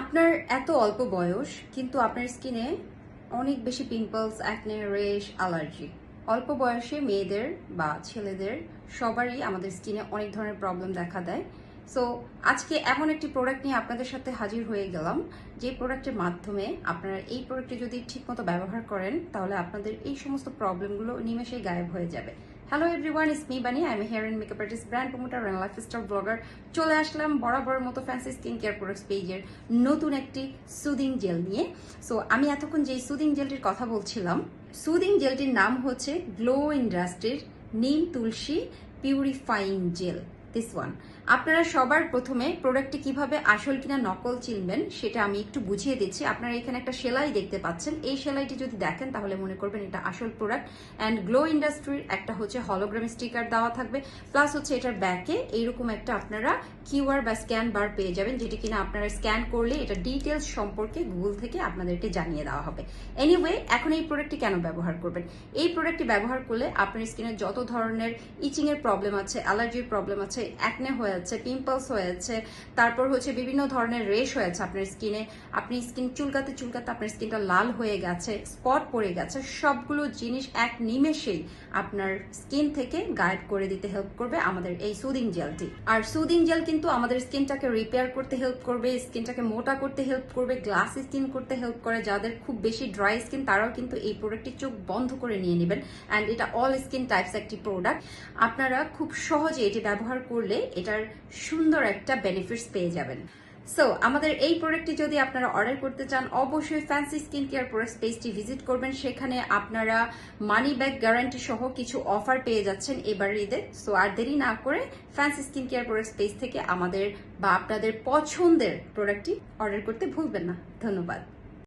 আপনার এত অল্প বয়স, কিন্তু আপনার স্কিনে অনেক বেশি পিম্পলস অ্যাকনে রেশ অ্যালার্জি অল্প বয়সে মেয়েদের বা ছেলেদের সবারই আমাদের স্কিনে অনেক ধরনের প্রবলেম দেখা দেয়। সো আজকে এমন একটি প্রোডাক্ট নিয়ে আপনাদের সাথে হাজির হয়ে গেলাম, যে প্রোডাক্টের মাধ্যমে আপনারা এই প্রোডাক্টটি যদি ঠিকমতো ব্যবহার করেন, তাহলে আপনাদের এই সমস্ত প্রবলেমগুলো নিমেষেই গায়েব হয়ে যাবে। Hello everyone is me Bunny আমি hair and makeup artist brand promoter and lifestyle blogger চলে আসলাম বরাবর মতো ফ্যান্সি স্কিন কেয়ার প্রোডাক্টস পেজের নতুন একটি সুদিং জেল নিয়ে। সো আমি এতক্ষণ যেই সুদিং জেলটির কথা বলছিলাম সুদিং জেলটির নাম হচ্ছে গ্লো ইন্ডাস্ট্রির neem tulsi purifying gel this one আপনারা সবার প্রথমে প্রোডাক্টটি কীভাবে আসল কিনা নকল চিনবেন, সেটা আমি একটু বুঝিয়ে দিচ্ছি। আপনারা এখানে একটা সেলাই দেখতে পাচ্ছেন। এই সেলাইটি যদি দেখেন, তাহলে মনে করবেন এটা আসল প্রোডাক্ট অ্যান্ড গ্লো ইন্ডাস্ট্রির একটা হচ্ছে হলোগ্রাম স্টিকার দেওয়া থাকবে। প্লাস হচ্ছে এটার ব্যাকে এইরকম একটা আপনারা কিউআর বা স্ক্যান বার পেয়ে যাবেন, যেটি কিনা আপনারা স্ক্যান করলে এটা ডিটেলস সম্পর্কে গুগল থেকে আপনাদেরকে জানিয়ে দেওয়া হবে। এনিওয়ে এখন এই প্রোডাক্টটি কেন ব্যবহার করবেন? এই প্রোডাক্টটি ব্যবহার করলে আপনার স্কিনের যত ধরনের ইচিংয়ের প্রবলেম আছে অ্যালার্জির প্রবলেম আছে অ্যাকনে হয়ে যাচ্ছে পিম্পলস হয়েছে, তারপর হচ্ছে বিভিন্ন ধরনের রেশ হয়েছে আপনার স্কিনে আপনি স্কিন চুলকাতে চুলকাতে আপনার স্কিনটা লাল হয়ে গেছে স্পট পড়ে গেছে, সবগুলো জিনিস এক নিমেষেই আপনার স্কিন থেকে গায়েব করে দিতে হেল্প করবে আমাদের এই সুদিং জেলটি আর সুদিং জেল কিন্তু আমাদের স্কিনটাকে রিপেয়ার করতে হেল্প করবে স্কিনটাকে মোটা করতে হেল্প করবে গ্লাস স্কিন করতে হেল্প করে, যাদের খুব বেশি ড্রাই স্কিন তারাও কিন্তু এই প্রোডাক্টটি চোখ বন্ধ করে নিয়ে নেবেন। অ্যান্ড এটা অল স্কিন টাইপস একটি প্রোডাক্ট আপনারা খুব সহজে এটি ব্যবহার করলে এটার সুন্দর একটা বেনিফিটস পেয়ে যাবেন। সো আমাদের এই প্রোডাক্টটি যদি আপনারা অর্ডার করতে চান, অবশ্যই ফ্যান্সি স্কিন কেয়ার প্রোডাক্ট পেজটি ভিজিট করবেন। সেখানে আপনারা মানি ব্যাক গ্যারান্টি সহ কিছু অফার পেয়ে যাচ্ছেন এবার ঈদে। সো আর দেরি না করে fancy skin care product page থেকে আমাদের বা আপনাদের পছন্দের প্রোডাক্টটি অর্ডার করতে ভুলবেন না। ধন্যবাদ।